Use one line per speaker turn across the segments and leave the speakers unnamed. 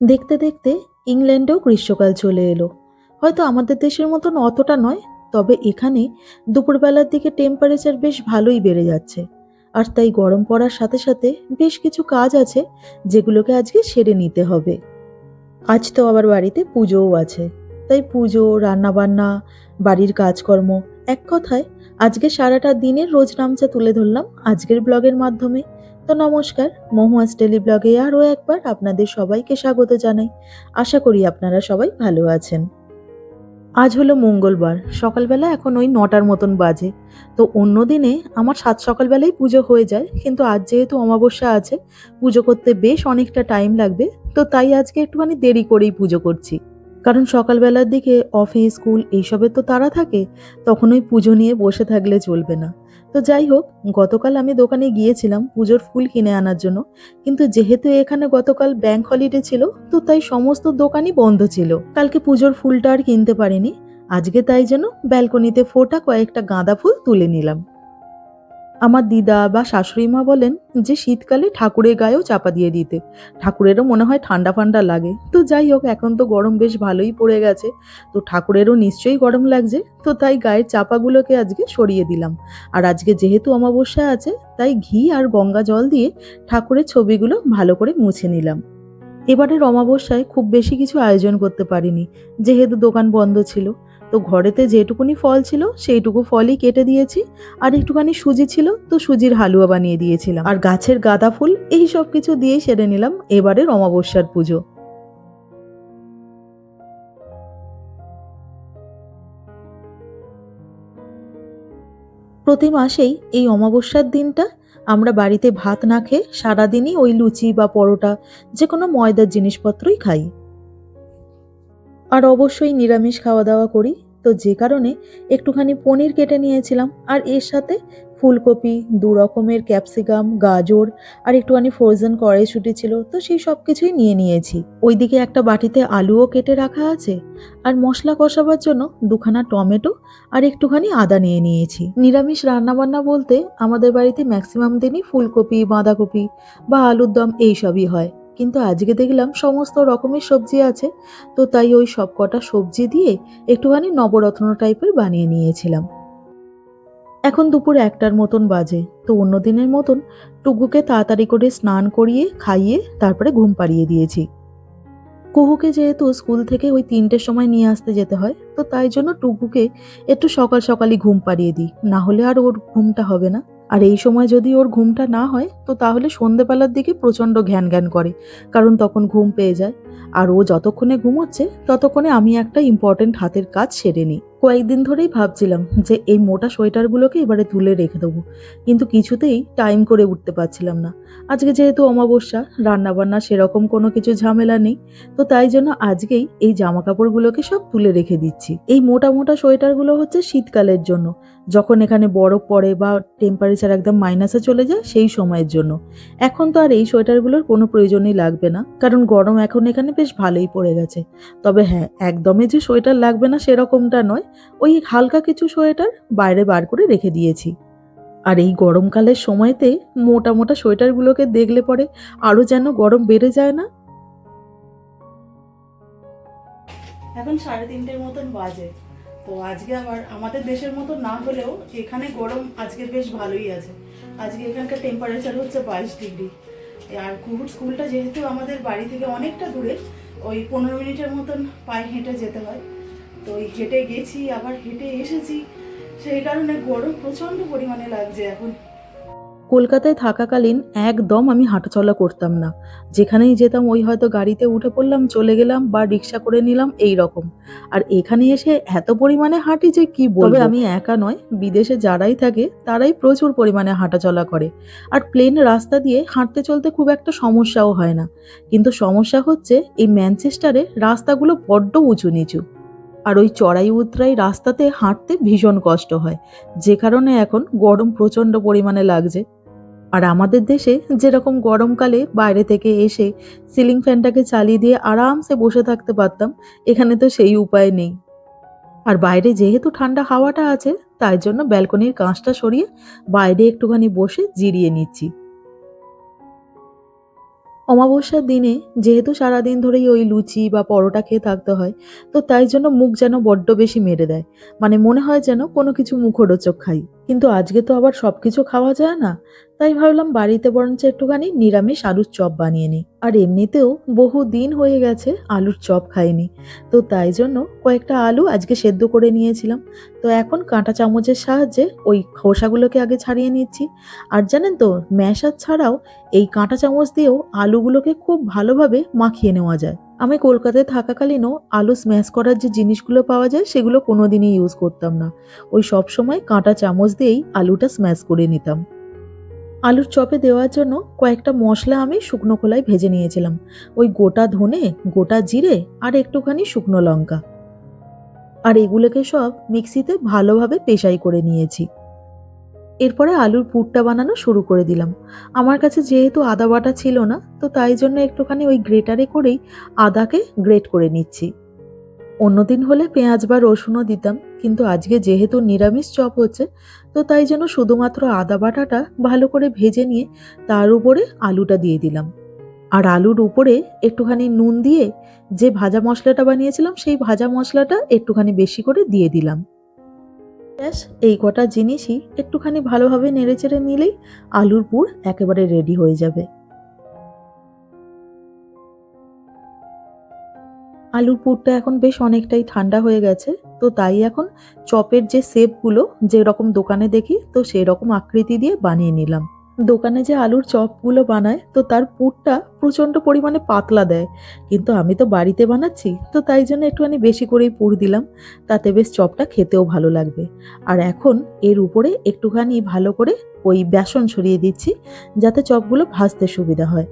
দেখতে দেখতে ইংল্যান্ডেও গ্রীষ্মকাল চলে এলো। হয়তো আমাদের দেশের মতন অতটা নয়, তবে এখানে দুপুরবেলার দিকে টেম্পারেচার বেশ ভালোই বেড়ে যাচ্ছে। আর তাই গরম পড়ার সাথে সাথে বেশ কিছু কাজ আছে যেগুলোকে আজকে সেরে নিতে হবে। আজ তো আবার বাড়িতে পুজোও আছে। তাই পুজো, রান্নাবান্না, বাড়ির কাজকর্ম, এক কথায় আজকে সারাটা দিনের রোজ নামচা তুলে ধরলাম আজকের ব্লগের মাধ্যমে। তো নমস্কার মহুয়াস ডেলি ব্লগে আরও একবার আপনাদের সবাইকে স্বাগত জানাই। আশা করি আপনারা সবাই ভালো আছেন। আজ হলো মঙ্গলবার, সকালবেলা এখন ওই নটার মতন বাজে। তো অন্য দিনে আমার সাত সকালবেলায় পুজো হয়ে যায়, কিন্তু আজ যেহেতু অমাবস্যা আছে, পুজো করতে বেশ অনেকটা টাইম লাগবে। তো তাই আজকে একটুখানি দেরি করেই পুজো করছি। কারণ সকালবেলার দিকে অফিস স্কুল এইসবের তো তারা থাকে, তখন ওই পুজো নিয়ে বসে থাকলে চলবে না। তো যাই হোক, গতকাল আমি দোকানে গিয়েছিলাম পুজোর ফুল কিনে আনার জন্য। কিন্তু যেহেতু এখানে গতকাল ব্যাংক হলিডে ছিল, তো তাই সমস্ত দোকানই বন্ধ ছিল। কালকে পুজোর ফুলটা আর কিনতে পারিনি। আজকে তাই যেন ব্যালকনিতে ফোটা কয়েকটা গাঁদা ফুল তুলে নিলাম। আমার দিদা বা শাশুড়ি মা বলেন যে শীতকালে ঠাকুরের গায়েও চাপা দিয়ে দিতে। ঠাকুরেরও মনে হয় ঠান্ডা ফান্ডা লাগে। তো যাই হোক, এখন তো গরম বেশ ভালোই পড়ে গেছে। তো ঠাকুরেরও নিশ্চয়ই গরম লাগছে। তো তাই গায়ের চাপাগুলোকে আজকে সরিয়ে দিলাম। আর আজকে যেহেতু অমাবস্যা আছে, তাই ঘি আর গঙ্গা জল দিয়ে ঠাকুরের ছবিগুলো ভালো করে মুছে নিলাম। এবারের অমাবস্যায় খুব বেশি কিছু আয়োজন করতে পারিনি। যেহেতু দোকান বন্ধ ছিল। তো ঘরেতে যেটুকুনি ফল ছিল, সেইটুকু ফলই কেটে দিয়েছি। আর একটুখানি সুজি ছিল, তো সুজির হালুয়া বানিয়ে দিয়েছিলাম। আর গাছের গাঁদা ফুল, এই সব কিছু দিয়েই সেরে নিলাম এবারের অমাবস্যার পুজো। প্রতি মাসেই এই অমাবস্যার দিনটা আমরা বাড়িতে ভাত না খেয়ে সারাদিনই ওই লুচি বা পরোটা যে কোনো ময়দার জিনিসপত্রই খাই। আর অবশ্যই নিরামিষ খাওয়া দাওয়া করি। তো যে কারণে একটুখানি পনির কেটে নিয়েছিলাম, আর এর সাথে ফুলকপি, দু রকমের ক্যাপসিকাম, গাজর, আর একটুখানি ফ্রোজেন কড়াইশুটি ছিল, তো সেই সব কিছুই নিয়ে নিয়েছি। ওইদিকে একটা বাটিতে আলুও কেটে রাখা আছে, আর মশলা কষাবার জন্য দুখানা টমেটো আর একটুখানি আদা নিয়ে নিয়েছি। নিরামিষ রান্নাবান্না বলতে আমাদের বাড়িতে ম্যাক্সিমাম দিনই ফুলকপি, বাঁধাকপি বা আলুর দম এইসবই হয়। কিন্তু আজকে দেখলাম সমস্ত রকমের সবজি আছে, তো তাই ওই সব কটা সবজি দিয়ে একটুখানি নবরত্ন টাইপের বানিয়ে নিয়েছিলাম। এখন দুপুর একটার মতন বাজে, তো অন্য দিনের মতন টুকুকে তাড়াতাড়ি করে স্নান করিয়ে, খাইয়ে, তারপরে ঘুম পাড়িয়ে দিয়েছি। কুহুকে যেহেতু স্কুল থেকে ওই তিনটের সময় নিয়ে আসতে যেতে হয়, তো তাই জন্য টুকুকে একটু সকাল সকালই ঘুম পাড়িয়ে দিই, না হলে আর ওর ঘুমটা হবে না। আর এই সময় যদি ওর ঘুমটা না হয়, তো তাহলে সন্ধেবেলার দিকে প্রচণ্ড ঘ্যান ঘ্যান করে, কারণ তখন ঘুম পেয়ে যায়। আর ও যতক্ষণে ঘুমোচ্ছে, ততক্ষণে আমি একটা ইম্পর্টেন্ট হাতের কাজ সেরে নিই। কয়েকদিন ধরেই ভাবছিলাম যে এই মোটা সোয়েটারগুলোকে এবারে তুলে রেখে দেবো। কিন্তু কিছুতেই টাইম করে উঠতে পারছিলাম না। আজকে যেহেতু অমাবস্যা, রান্নাবান্না সেরকম কোনো কিছু ঝামেলা নেই, তো তাই জন্য আজকেই এই জামা কাপড়গুলোকে সব তুলে রেখে দিচ্ছি। এই মোটা মোটা সোয়েটারগুলো হচ্ছে শীতকালের জন্য। যখন এখানে বরফ পড়ে বা টেম্পারেচার একদম মাইনাসে চলে যায়, সেই সময়ের জন্য। এখন তো আর এই সোয়েটারগুলোর কোনো প্রয়োজনই লাগবে না। কারণ গরম এখন এখানে বেশ ভালোই পড়ে গেছে। তবে হ্যাঁ একদমই যে সোয়েটার লাগবে না সেরকমটা নয়। ওই হালকা কিছু সোয়েটার বাইরে বার করে রেখে দিয়েছি। আর এই গরমকালের সময়তে মোটা মোটা সোয়েটারগুলোকে দেখলে পরে আরও যেন গরম বেড়ে যায় না। এখন সাড়ে তিনটের মতন বাজে। তো আজকে আবার আমাদের দেশের মতো না হলেও এখানে গরম আজকে বেশ ভালোই আছে। আজকে এখানকার টেম্পারেচার হচ্ছে বাইশ ডিগ্রি। আর কুহুর স্কুলটা যেহেতু আমাদের বাড়ি থেকে অনেকটা দূরে, ওই পনেরো মিনিটের মতন পায়ে হেঁটে যেতে হয়। তো ওই হেঁটে গেছি আবার হেঁটে এসেছি। সেই কারণে গরম প্রচণ্ড পরিমাণে লাগছে এখন। কলকাতায় থাকাকালীন একদম আমি হাঁটাচলা করতাম না। যেখানেই যেতাম ওই হয়তো গাড়িতে উঠে পড়লাম চলে গেলাম বা রিক্সা করে নিলাম এই রকম। আর এখানে এসে এত পরিমাণে হাঁটি যে কি বলব? আমি একা নয় বিদেশে যারাই থাকে তারাই প্রচুর পরিমাণে হাঁটাচলা করে। আর প্লেন রাস্তা দিয়ে হাঁটতে চলতে খুব একটা সমস্যাও হয় না। কিন্তু সমস্যা হচ্ছে এই ম্যানচেস্টারে রাস্তাগুলো বড্ড উঁচু নিচু। আর ওই চড়াই উতরাই রাস্তাতে হাঁটতে ভীষণ কষ্ট হয়, যে কারণে এখন গরম প্রচণ্ড পরিমাণে লাগছে। আর আমাদের দেশে যেরকম গরমকালে বাইরে থেকে এসে সিলিং ফ্যানটাকে চালিয়ে দিয়ে আরামসে বসে থাকতে পারতাম, এখানে তো সেই উপায় নেই। আর বাইরে যেহেতু ঠান্ডা হাওয়াটা আছে, তাই জন্য ব্যালকনির কাঁচটা সরিয়ে বাইরে একটুখানি বসে জিরিয়ে নিচ্ছি। অমাবস্যার দিনে যেহেতু সারাদিন ধরেই ওই লুচি বা পরোটা খেয়ে থাকতে হয়, তো তাই জন্য মুখ যেন বড্ড বেশি মেরে দেয়। মানে মনে হয় যেন কোনো কিছু মুখরোচক খাই। কিন্তু আজকে তো আবার সব কিছু খাওয়া যায় না। তাই ভাবলাম বাড়িতে বরঞ্চ একটুখানি নিরামিষ আলুর চপ বানিয়ে নিই। আর এমনিতেও বহু দিন হয়ে গেছে আলুর চপ খাইনি। তো তাই জন্য কয়েকটা আলু আজকে সেদ্ধ করে নিয়েছিলাম। তো এখন কাঁটা চামচের সাহায্যে ওই খোসাগুলোকে আগে ছাড়িয়ে নিচ্ছি। আর জানেন তো, ম্যাশার ছাড়াও এই কাঁটা চামচ দিয়েও আলুগুলোকে খুব ভালোভাবে মাখিয়ে নেওয়া যায়। আমি কলকাতায় থাকাকালীনও আলু স্ম্যাশ করার যে জিনিসগুলো পাওয়া যায়, সেগুলো কোনোদিনই ইউজ করতাম না। ওই সব সময় কাঁটা চামচ দিয়েই আলুটা স্ম্যাশ করে নিতাম। আলুর চপে দেওয়ার জন্য কয়েকটা মশলা আমি শুকনো খোলায় ভেজে নিয়েছিলাম। ওই গোটা ধনে, গোটা জিরে আর একটুখানি শুকনো লঙ্কা। আর এগুলোকে সব মিক্সিতে ভালোভাবে পেশাই করে নিয়েছি। এরপরে আলুর পুরটা বানানো শুরু করে দিলাম। আমার কাছে যেহেতু আদা বাটা ছিল না, তো তাই জন্য একটুখানি ওই গ্রেটারে করেই আদাকে গ্রেট করে নিচ্ছি। অন্যদিন হলে পেঁয়াজ বা রসুনও দিতাম, কিন্তু আজকে যেহেতু নিরামিষ চপ হচ্ছে, তো তাই জন্য শুধুমাত্র আদা বাটাটা ভালো করে ভেজে নিয়ে তার উপরে আলুটা দিয়ে দিলাম। আর আলুর উপরে একটুখানি নুন দিয়ে যে ভাজা মশলাটা বানিয়েছিলাম, সেই ভাজা মশলাটা একটুখানি বেশি করে দিয়ে দিলাম। ব্যাস, এই কটা জিনিসই একটুখানি ভালোভাবে নেড়েচেড়ে নিলেই আলুর পুর একেবারে রেডি হয়ে যাবে। আলুর পুরটা এখন বেশ অনেকটাই ঠান্ডা হয়ে গেছে, তো তাই এখন চপের যে শেপগুলো যেরকম দোকানে দেখি, তো সেই রকম আকৃতি দিয়ে বানিয়ে নিলাম। দোকানে যে আলুর চপগুলো বানায়, তো তার পুরটা প্রচণ্ড পরিমাণে পাতলা দেয়। কিন্তু আমি তো বাড়িতে বানাচ্ছি, তো তাই জন্য একটুখানি বেশি করেই পুর দিলাম। তাতে বেশ চপটা খেতেও ভালো লাগবে। আর এখন এর উপরে একটুখানি ভালো করে ওই বেসন ছড়িয়ে দিচ্ছি, যাতে চপগুলো ভাজতে সুবিধা হয়।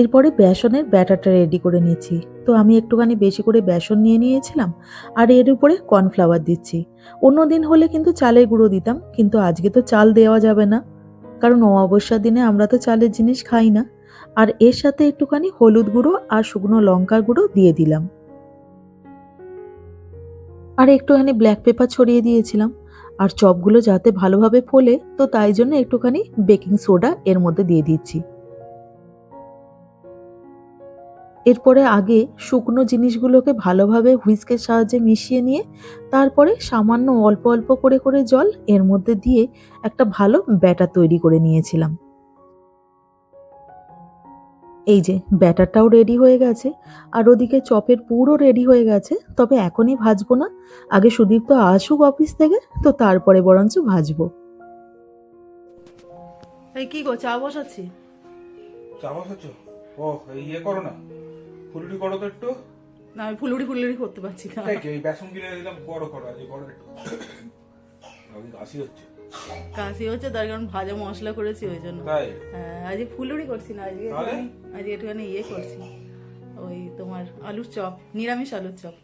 এরপরে বেসনের ব্যাটারটা রেডি করে নিচ্ছি তো আমি একটুখানি বেশি করে বেসন নিয়ে নিয়েছিলাম, আর এর উপরে কর্নফ্লাওয়ার দিচ্ছি। অন্য দিন হলে কিন্তু চালের গুঁড়ো দিতাম, কিন্তু আজকে তো চাল দেওয়া যাবে না। কারণ অমাবস্যার দিনে আমরা তো চালের জিনিস খাই না। আর এর সাথে একটুখানি হলুদ গুঁড়ো আর শুকনো লঙ্কার গুঁড়ো দিয়ে দিলাম। আর একটুখানি ব্ল্যাক পেপার ছড়িয়ে দিয়েছিলাম। আর চপগুলো যাতে ভালোভাবে ফোলে, তো তাই জন্য একটুখানি বেকিং সোডা এর মধ্যে দিয়ে দিচ্ছি। এরপরে আগে শুকনো জিনিসগুলোকে ভালোভাবে হুইস্কের সাহায্যে মিশিয়ে নিয়ে তারপরে সামান্য অল্প অল্প করে করে জল এর মধ্যে দিয়ে একটা ভালো ব্যাটার তৈরি করে নিয়েছিলাম। এই যে ব্যাটারটাও রেডি হয়ে গেছে আর ওদিকে চপের পুরো রেডি হয়ে গেছে তবে এখনই ভাজবো না। আগে সুদীপ্ত আসুক অফিস থেকে তো তারপরে বরঞ্চ ভাজবো। এই কি গো চা বসাচ্ছি?
চামচ আছো ও এই ইয়ে করো না। ফুলুরি করো তো একটু।
না আমি ফুলুরি ফুলুরি করতে পারছি না।
যে, এই বেসন কিনে দিলাম বড় করো আজ করো একটু। আমি কাশি হচ্ছে।
কাশি হচ্ছে তার কারণ ভাজা মশলা করেছি ওই জন্য।
তাই?
হ্যাঁ, আজকে ফুলুরি করছি না আজকে আজকে একটুখানি ইয়ে করছি। ওই তোমার আলুর চপ নিরামিষ আলুর চপ।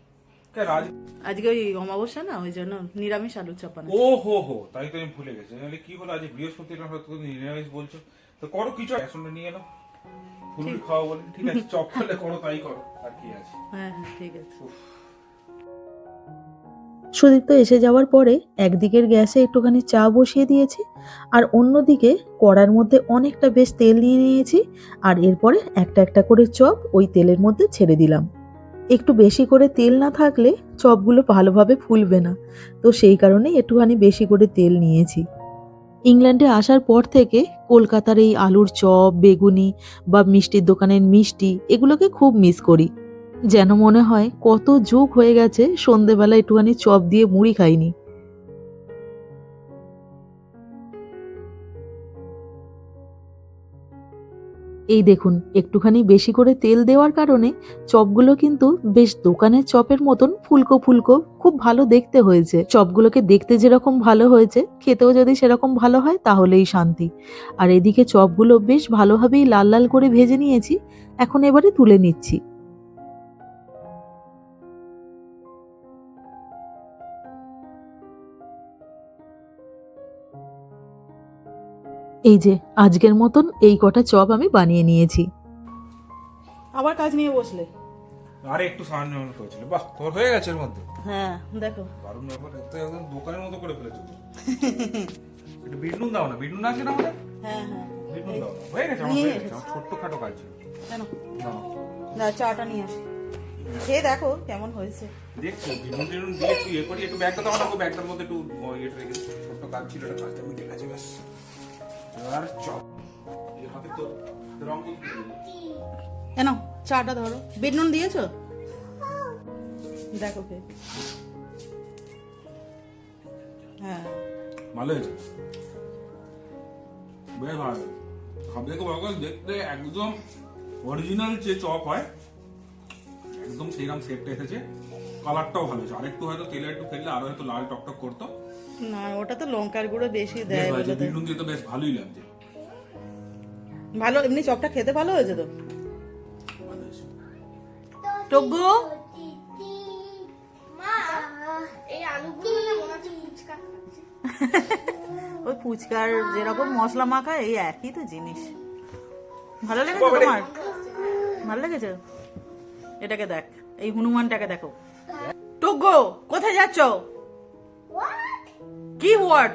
আজকে ওই অমাবস্যা না ওই জন্য নিরামিষ আলুর চপ
ও হো হো তাই তো আমি ভুলে গেছি। কি হলো আজ বৃহস্পতিবার তুমি নিরামিষ বলছো। তো করো কিছু নিয়ে এলো ফুলুরি খাওয়া বলে। ঠিক আছে চপ করলে করো তাই করো। আর কি আছে?
হ্যাঁ হ্যাঁ ঠিক আছে। সুদীপ্ত এসে যাওয়ার পরে একদিকের গ্যাসে একটুখানি চা বসিয়ে দিয়েছি আর অন্যদিকে কড়ার মধ্যে অনেকটা বেশ তেল নিয়ে নিয়েছি আর এরপরে একটা একটা করে চপ ওই তেলের মধ্যে ছেড়ে দিলাম। একটু বেশি করে তেল না থাকলে চপগুলো ভালোভাবে ফুলবে না তো সেই কারণেই একটুখানি বেশি করে তেল নিয়েছি। ইংল্যান্ডে আসার পর থেকে কলকাতার এই আলুর চপ, বেগুনি বা মিষ্টির দোকানের মিষ্টি এগুলোকে খুব মিস করি। যেন মনে হয় কত যুগ হয়ে গেছে সন্ধেবেলা একটুখানি চপ দিয়ে মুড়ি খাইনি। এই দেখুন, একটুখানি বেশি করে তেল দেওয়ার কারণে চপগুলো কিন্তু বেশ দোকানের চপের মতন ফুলকো ফুলকো, খুব ভালো দেখতে হয়েছে। চপগুলোকে দেখতে যেরকম ভালো হয়েছে, খেতেও যদি সেরকম ভালো হয় তাহলেই শান্তি। আর এদিকে চপগুলো বেশ ভালোভাবেই লাল লাল করে ভেজে নিয়েছি, এখন এবারে তুলে নিচ্ছি। এই যে আজকের মতন এই কটা চপ আমি বানিয়ে নিয়েছি। আবার কাজ নিয়ে বসলে।
আরে একটু সামান্য মনে করেছিল বাহ তোর হয়ে গেছে এর মধ্যে।
হ্যাঁ দেখো।
দারুণ ব্যাপার এত একদম দোকানের মতো করে ফেলেছো একটু বিট নুন দাও না বিট নুন আছে না আমাদের?
হ্যাঁ হ্যাঁ।
বিট নুন দাও হয়ে গেছে আমার হয়ে গেছে ছোট্ট খাটো কাজ ছিল।
কেন। না চাটা নিয়ে আসি। খেয়ে দেখো কেমন হয়েছে।
দেখছ বিনুন টিনুন দিয়ে একটু ইয়ে করি একটু ব্যাগটা তো আমার ব্যাগটার মধ্যে একটু ও, ইয়েটা রেখে। ছোট্ট কাজ ছিল এটা কাজটা মিটে গেছে ব্যাস।
কেন? চাটা ধরো। নুন দিয়েছ? দেখো হ্যাঁ।
ভালো হয়েছে বেশ ভালো। বড় কথা দেখতে একদম অরিজিনাল যে চপ হয় একদম সেইরকম শেপটা এসেছে। কালারটাও ভালো হয়েছে। আরেকটু হয়তো তেলে একটু ফেললে আরও হয়তো লাল টকটক করতো।
না ওটা তো লঙ্কার গুঁড়ো বেশি দেয় তো।
দিয়ে তো বেশ ভালোই লাগছে।
ভালো এমনি চপটা খেতে ভালো হয়েছে তো? টগু
মা এই আলুগুলো না হচ্ছে ফুচকা খাচ্ছে
ওই ফুচকার যেরকম মশলা মাখা এই একই তো জিনিস। ভালো লেগেছে তোমার? ভালো লেগেছে? এটাকে দেখ এই হনুমানটাকে দেখো। টুগো কোথায় যাচ্ছ?
What?
কি হোয়াট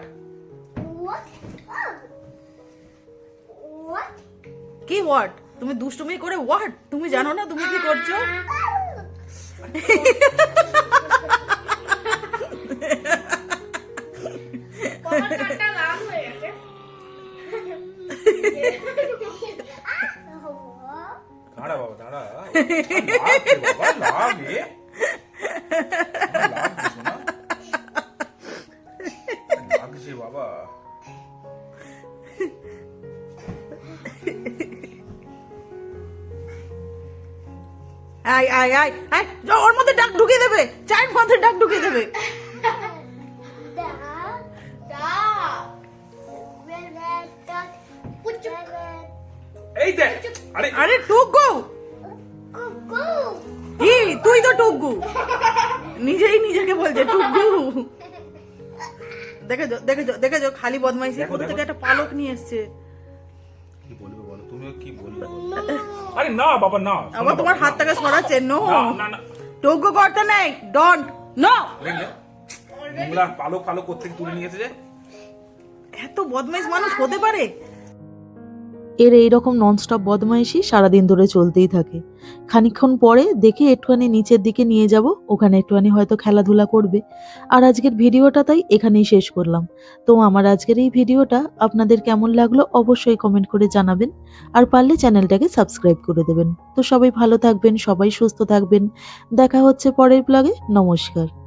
What? Oh. What?
কি হোয়াট তুমি দুষ্টুমি করে হোয়াট তুমি জানো না তুমি কি করছ
বাবার কানটা লাল হয়ে গেছে
দাঁড়া বাবা দাঁড়া
আয় আয় আয় আয়। ওর মধ্যে ডাক ঢুকিয়ে দেবে। চায়ের মধ্যে ডাক ঢুকিয়ে দেবে।
এই দেখ আরে
আরে টুকু। কি তুই তো টুকু। নিজেই নিজেকে বলছে টুকু। দেখেছ দেখেছ দেখেছ খালি বদমাইশি। কোথা থেকে একটা পালক নিয়ে এসছে?
কি বলবে বলো? তুমিও কি বলবে? আরে না বাবা না। শোনো
তোমার
বাবা,
হাত
না।
থেকে সরাচ্ছে নো
না না না।
টুকু করতে নেই ডন্ট নো
পালক পালক করতে তুলে নিয়েছে
এত বদমাইশ মানুষ হতে পারে?
এর এইরকম ননস্টপ বদমাইশি সারাদিন ধরে চলতেই থাকে। খানিকক্ষণ পরে দেখে একটুখানি নিচের দিকে নিয়ে যাব, ওখানে একটুখানি হয়তো খেলাধুলা করবে। আর আজকের ভিডিওটা তাই এখানেই শেষ করলাম। তো আমার আজকের এই ভিডিওটা আপনাদের কেমন লাগল অবশ্যই কমেন্ট করে জানাবেন। আর পারলে চ্যানেলটাকে সাবস্ক্রাইব করে দেবেন। তো সবাই ভালো থাকবেন, সবাই সুস্থ থাকবেন। দেখা হচ্ছে পরের ব্লগে নমস্কার।